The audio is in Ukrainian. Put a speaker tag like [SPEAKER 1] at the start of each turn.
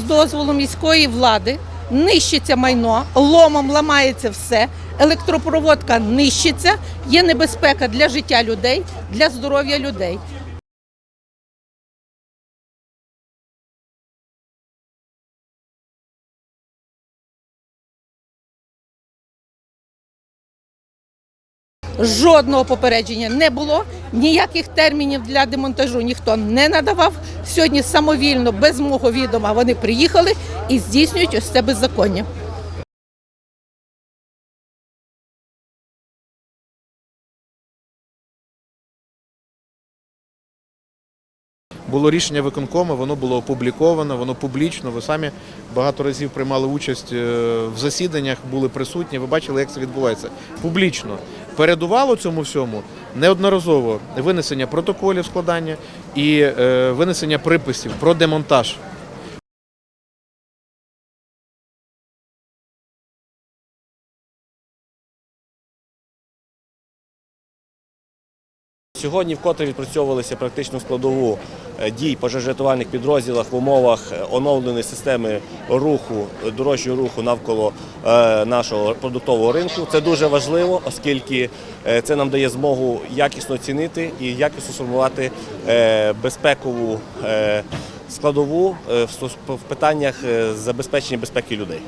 [SPEAKER 1] З дозволу міської влади нищиться майно, ломом ламається все, електропроводка нищиться, є небезпека для життя людей, для здоров'я людей. Жодного попередження не було, ніяких термінів для демонтажу ніхто не надавав. Сьогодні самовільно, без мого відома, вони приїхали і здійснюють ось це беззаконня.
[SPEAKER 2] Було рішення виконкому, воно було опубліковано, воно публічно. Ви самі багато разів приймали участь е, в засіданнях, були присутні. Ви бачили, як це відбувається публічно. Передувало цьому всьому неодноразово винесення протоколів складання і е, винесення приписів про демонтаж.
[SPEAKER 3] Сьогодні вкотре відпрацьовувалися практично складову е, дій пожежрятувальних підрозділах в умовах е, оновленої системи руху, дорожнього руху навколо е, нашого продуктового ринку. Це дуже важливо, оскільки це нам дає змогу якісно оцінити і якісно сформувати безпекову складову в питаннях забезпечення безпеки людей.